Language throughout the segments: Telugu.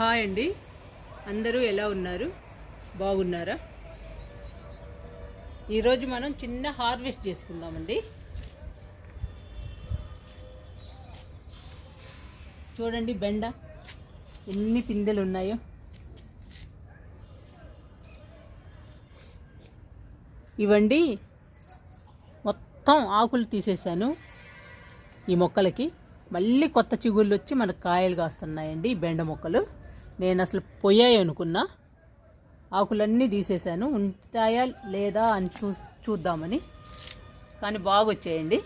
హాయ్ అండి. అందరూ ఎలా ఉన్నారు? బాగున్నారా? ఈరోజు మనం చిన్న హార్వెస్ట్ చేసుకుందామండి. చూడండి బెండ ఎన్ని పిందెలు ఉన్నాయో. ఇవండి మొత్తం ఆకులు తీసేసాను ఈ మొక్కలకి. మళ్ళీ కొత్త చిగుళ్ళు వచ్చి మనకు కాయలు కాస్తున్నాయండి ఈ బెండ మొక్కలు. నేను అసలు పోయాయి అనుకున్నా. ఆకులన్నీ తీసేసాను ఉంటాయా లేదా అని చూ చూద్దామని. కానీ బాగా వచ్చేయండి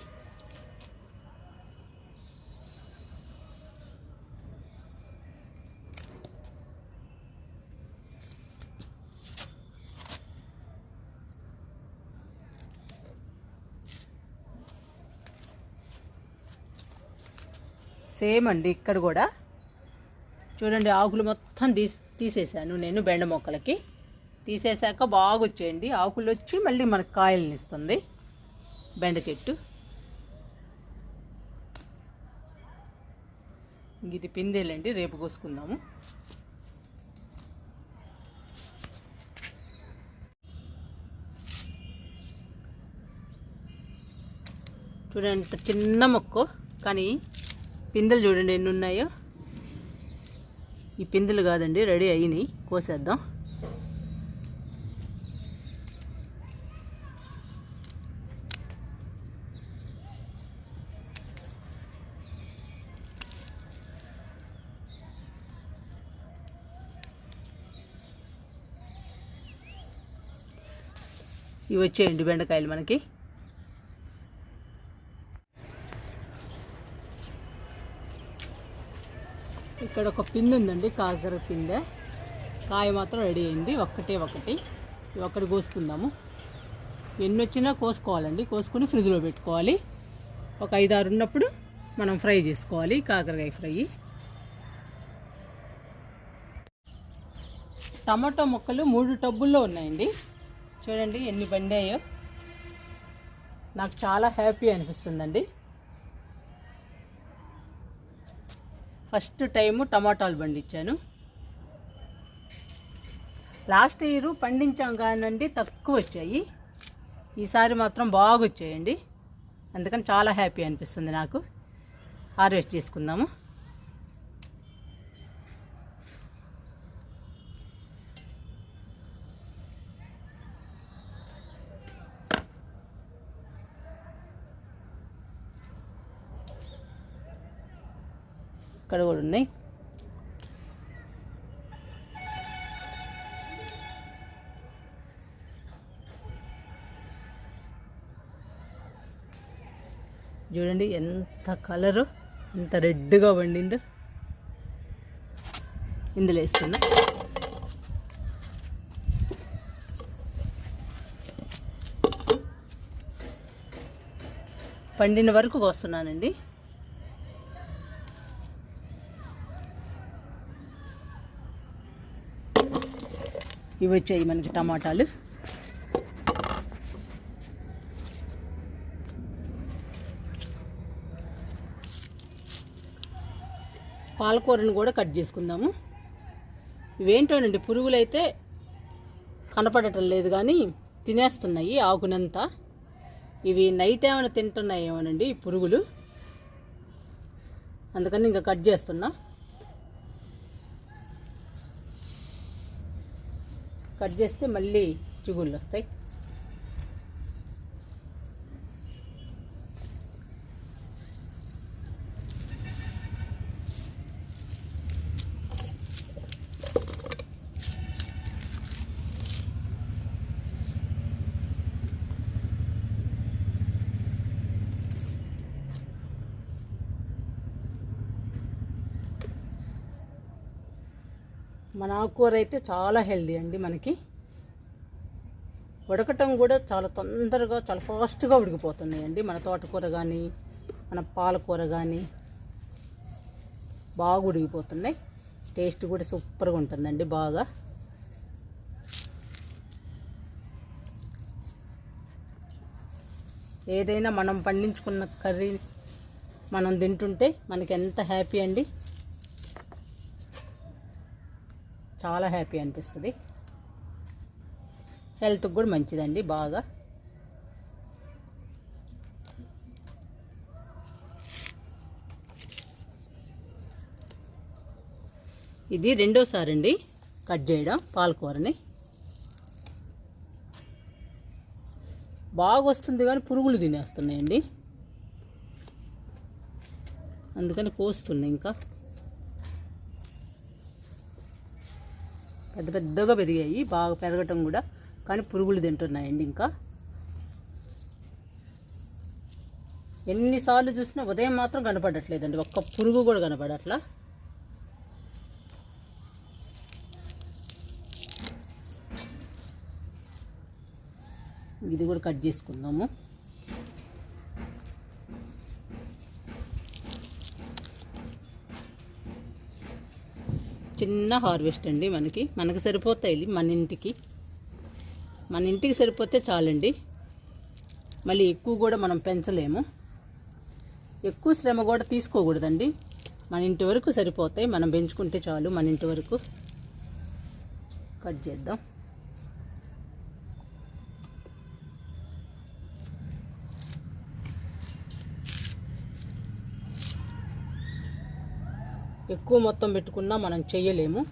సేమ్ అండి ఇక్కడ కూడా. చూడండి ఆకులు మొత్తం తీసి తీసేసాను నేను బెండ మొక్కలకి. తీసేశాక బాగా వచ్చేయండి ఆకులు వచ్చి మళ్ళీ మనకు కాయలను ఇస్తుంది బెండ చెట్టు. ఇది పిందేలండి రేపు కోసుకుందాము. చూడండి చిన్న మొక్క. కానీ పిందెలు చూడండి ఎన్ని ఉన్నాయో. ఈ పిందెలు కాదండి రెడీ అయినాయి. కోసేద్దాం. ఇవి వచ్చేయండి బెండకాయలు మనకి. ఇక్కడ ఒక పిందె ఉందండి కాకర పిందె. కాయ మాత్రం రెడీ అయింది ఒక్కటే ఒకటి. ఒకటి ఒక్కటి కోసుకుందాము. ఎన్ని వచ్చినా కోసుకోవాలండి కోసుకుని ఫ్రిడ్జ్లో పెట్టుకోవాలి. ఒక ఐదారు ఉన్నప్పుడు మనం ఫ్రై చేసుకోవాలి కాకరకాయ ఫ్రై. టమాటో మొక్కలు మూడు టబ్బుల్లో ఉన్నాయండి. చూడండి ఎన్ని బండాయో నాకు చాలా హ్యాపీ అనిపిస్తుందండి. ఫస్ట్ టైము టమాటాలు పండించాను. లాస్ట్ ఇయర్ పండించాం కానండి తక్కువ వచ్చాయి. ఈసారి మాత్రం బాగా వచ్చాయండి అందుకని చాలా హ్యాపీ అనిపిస్తుంది నాకు. హార్వెస్ట్ చేసుకుందాము. ఇక్కడ కూడా ఉన్నాయి. చూడండి ఎంత కలరు ఎంత రెడ్గా వండిందో. ఇందులో వేస్తున్నా. పండిన వరకు కోస్తున్నానండి. ఇవి వచ్చాయి మనకి టమాటాలు. పాలకూరను కూడా కట్ చేసుకుందాము. ఇవేంటోనండి పురుగులైతే కనపడటం లేదు కానీ తినేస్తున్నాయి ఆకునంతా. ఇవి నైట్ ఏమైనా తింటున్నాయేమోనండి పురుగులు. అందుకని ఇంకా కట్ చేస్తున్నా. కట్ చేస్తే మళ్ళీ చిగుళ్ళు వస్తాయి. మన ఆకుకూర అయితే చాలా హెల్దీ అండి మనకి. ఉడకటం కూడా చాలా తొందరగా చాలా ఫాస్ట్గా ఉడికిపోతున్నాయండి. మన తోటకూర కానీ మన పాలకూర కానీ బాగా ఉడికిపోతున్నాయి. టేస్ట్ కూడా సూపర్గా ఉంటుందండి బాగా. ఏదైనా మనం పండించుకున్న కర్రీ మనం తింటుంటే మనకి ఎంత హ్యాపీ అండి. చాలా హ్యాపీ అనిపిస్తుంది. హెల్త్కి కూడా మంచిదండి బాగా. ఇది రెండోసారి అండి కట్ చేయడం పాలకూరని. బాగా వస్తుంది కానీ పురుగులు తినేస్తున్నాయండి. అందుకని కోస్తున్నాయి ఇంకా. పెద్ద పెద్దగా పెరిగాయి బాగా పెరగటం కూడా. కానీ పురుగులు తింటున్నాయండి ఇంకా. ఎన్నిసార్లు చూసినా ఉదయం మాత్రం కనపడట్లేదండి. ఒక్క పురుగు కూడా కనపడట్లా. ఇది కూడా కట్ చేసుకుందాము. చిన్న హార్వెస్ట్ అండి మనకి. మనకి సరిపోతాయి మన ఇంటికి. మన ఇంటికి సరిపోతే చాలండి. మళ్ళీ ఎక్కువ కూడా మనం పెంచలేము. ఎక్కువ శ్రమ కూడా తీసుకోకూడదండి. మన ఇంటి వరకు సరిపోతాయి. మనం పెంచుకుంటే చాలు మన ఇంటి వరకు. కట్ చేద్దాం. ఎక్కువ మొత్తం పెట్టుకున్నా మనం చేయలేము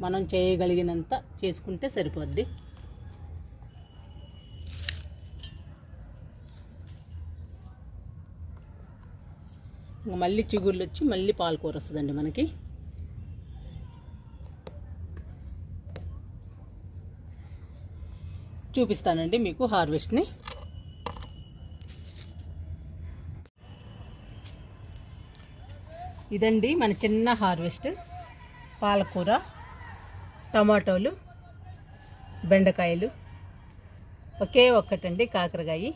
మనం చేయగలిగినంత చేసుకుంటే సరిపోద్ది. మళ్ళీ చిగుర్లు వచ్చి మళ్ళీ పాలకూర వస్తుందండి మనకి. చూపిస్తానండి మీకు హార్వెస్ట్ని. ఇదండి మన చిన్న హార్వెస్ట్ పాలకూర టమాటోలు బెండకాయలు. ఒకే ఒక్కటండి కాకరకాయ.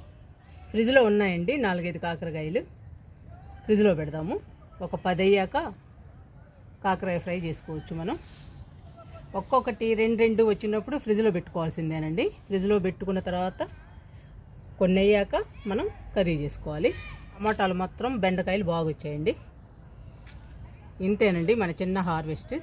ఫ్రిడ్జ్లో ఉన్నాయండి నాలుగైదు కాకరకాయలు. ఫ్రిడ్జ్లో పెడదాము. ఒక పది అయ్యాక కాకరకాయ ఫ్రై చేసుకోవచ్చు మనం. ఒక్కొక్కటి రెండు రెండు వచ్చినప్పుడు ఫ్రిడ్జ్లో పెట్టుకోవాల్సిందేనండి. ఫ్రిడ్జ్లో పెట్టుకున్న తర్వాత కొన్ని అయ్యాక మనం కర్రీ చేసుకోవాలి. టమాటాలు మాత్రం బెండకాయలు బాగా వచ్చాయండి ఇంతేనండి మన చిన్న హార్వెస్ట్.